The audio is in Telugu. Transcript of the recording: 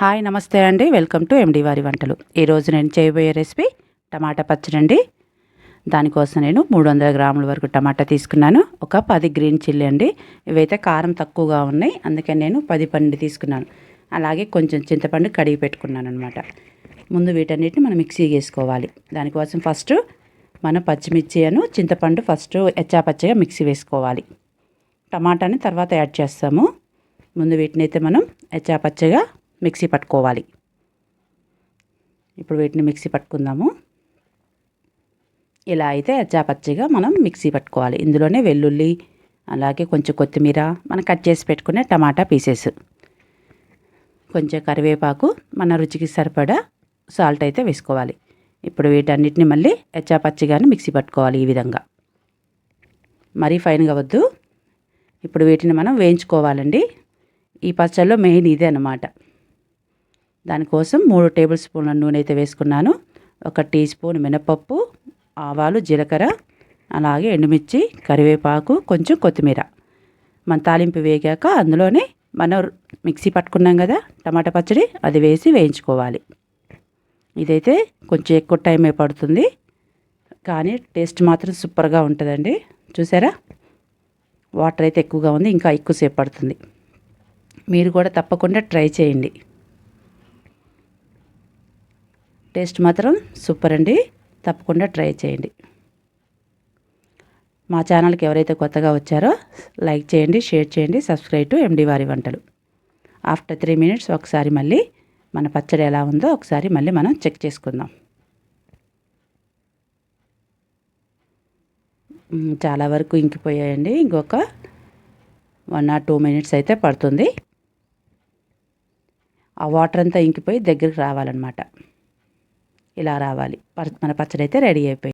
హాయ్ నమస్తే అండి. వెల్కమ్ టు ఎండి వారి వంటలు. ఈరోజు నేను చేయబోయే రెసిపీ టమాటా పచ్చడి అండి. దానికోసం నేను మూడు వందల గ్రాముల వరకు టమాటా తీసుకున్నాను. ఒక పది గ్రీన్ చిల్లీ అండి. ఇవైతే కారం తక్కువగా ఉన్నాయి. అందుకని నేను పది పండు తీసుకున్నాను. అలాగే కొంచెం చింతపండు కడిగి పెట్టుకున్నాను అనమాట ముందు వీటన్నిటిని మనం మిక్సీ వేసుకోవాలి దానికోసం ఫస్ట్ మనం పచ్చిమిర్చి అను చింతపండు ఫస్ట్ ఎచ్చాపచ్చగా మిక్సీ వేసుకోవాలి. టమాటాని తర్వాత యాడ్ చేస్తాము. ముందు వీటిని అయితే మనం ఎచ్చాపచ్చగా మిక్సీ పట్టుకోవాలి. ఇప్పుడు వీటిని మిక్సీ పట్టుకుందాము. ఇలా అయితే అచ్చాపచ్చిగా మనం మిక్సీ పట్టుకోవాలి. ఇందులోనే వెల్లుల్లి అలాగే కొంచెం కొత్తిమీర మనం కట్ చేసి పెట్టుకునే టమాటా పీసెస్. కొంచెం కరివేపాకు మన రుచికి సరిపడా సాల్ట్ అయితే వేసుకోవాలి. ఇప్పుడు వీటన్నిటిని మళ్ళీ ఎచ్చాపచ్చిగానే మిక్సీ పట్టుకోవాలి ఈ విధంగా. మరీ ఫైన్గా వద్దు. ఇప్పుడు వీటిని మనం వేయించుకోవాలండి. ఈ పచ్చళ్ళలో మెయిన్ ఇదే అనమాట దానికోసం మూడు టేబుల్ స్పూన్ల నూనె అయితే వేసుకున్నాను. ఒక టీ స్పూన్ మినపప్పు ఆవాలు జీలకర్ర అలాగే ఎండుమిర్చి కరివేపాకు కొంచెం కొత్తిమీర. మన తాలింపు వేగాక అందులోనే మనం మిక్సీ పట్టుకున్నాం కదా టమాటా పచ్చడి అది వేసి వేయించుకోవాలి. ఇదైతే కొంచెం ఎక్కువ టైమే పడుతుంది కానీ టేస్ట్ మాత్రం సూపర్గా ఉంటుందండి. చూసారా? వాటర్ అయితే ఎక్కువగా ఉంది ఇంకా ఎక్కువసేపు పడుతుంది. మీరు కూడా తప్పకుండా ట్రై చేయండి. టేస్ట్ మాత్రం సూపర్ అండి. తప్పకుండా ట్రై చేయండి. మా ఛానల్కి ఎవరైతే కొత్తగా వచ్చారో లైక్ చేయండి షేర్ చేయండి సబ్స్క్రైబ్ టు ఎండి వారి వంటలు. ఆఫ్టర్ త్రీ మినిట్స్ ఒకసారి మళ్ళీ మన పచ్చడి ఎలా ఉందో ఒకసారి మళ్ళీ మనం చెక్ చేసుకుందాం. చాలా వరకు ఇంకిపోయాయండి. ఇంకొక వన్ ఆర్ టూ మినిట్స్ అయితే పడుతుంది. ఆ వాటర్ అంతా ఇంకిపోయి దగ్గరికి రావాలన్నమాట. ఇలా రావాలి. మన పచ్చడి అయితే రెడీ అయిపోయింది.